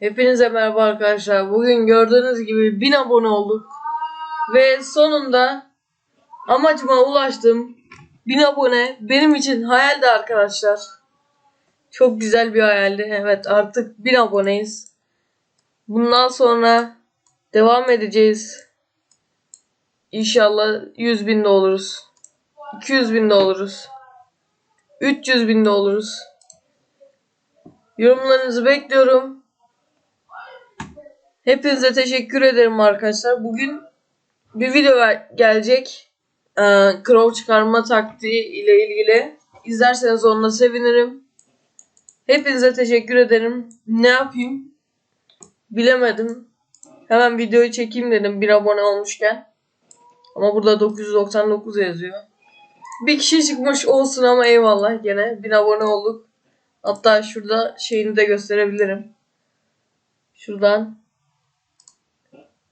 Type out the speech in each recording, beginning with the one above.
Hepinize merhaba arkadaşlar. Bugün gördüğünüz gibi 1000 abone olduk. Ve sonunda amacıma ulaştım. 1000 abone benim için hayaldi arkadaşlar. Çok güzel bir hayaldi. Evet artık 1000 aboneyiz. Bundan sonra devam edeceğiz. İnşallah 100 binde oluruz. 200 binde oluruz. 300 binde oluruz. Yorumlarınızı bekliyorum. Hepinize teşekkür ederim arkadaşlar. Bugün bir video gelecek. Ee, Crow çıkarma taktiği ile ilgili. İzlerseniz onunla sevinirim. Hepinize teşekkür ederim. Ne yapayım? Bilemedim. Hemen videoyu çekeyim dedim bir abone olmuşken. Ama burada 999 yazıyor. Bir kişi çıkmış olsun ama eyvallah gene. Bir abone olduk. Hatta şurada şeyini de gösterebilirim. Şuradan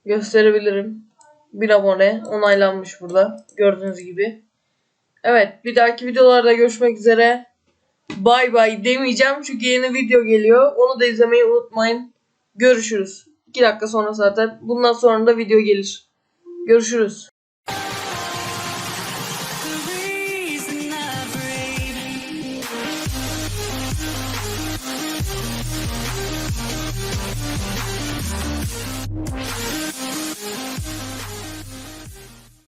gösterebilirim. Bir abone onaylanmış burada. Gördüğünüz gibi. Evet bir dahaki videolarda görüşmek üzere. Bay bay demeyeceğim çünkü yeni video geliyor. Onu da izlemeyi unutmayın. Görüşürüz. 2 dakika sonra zaten. Bundan sonra da video gelir. Görüşürüz.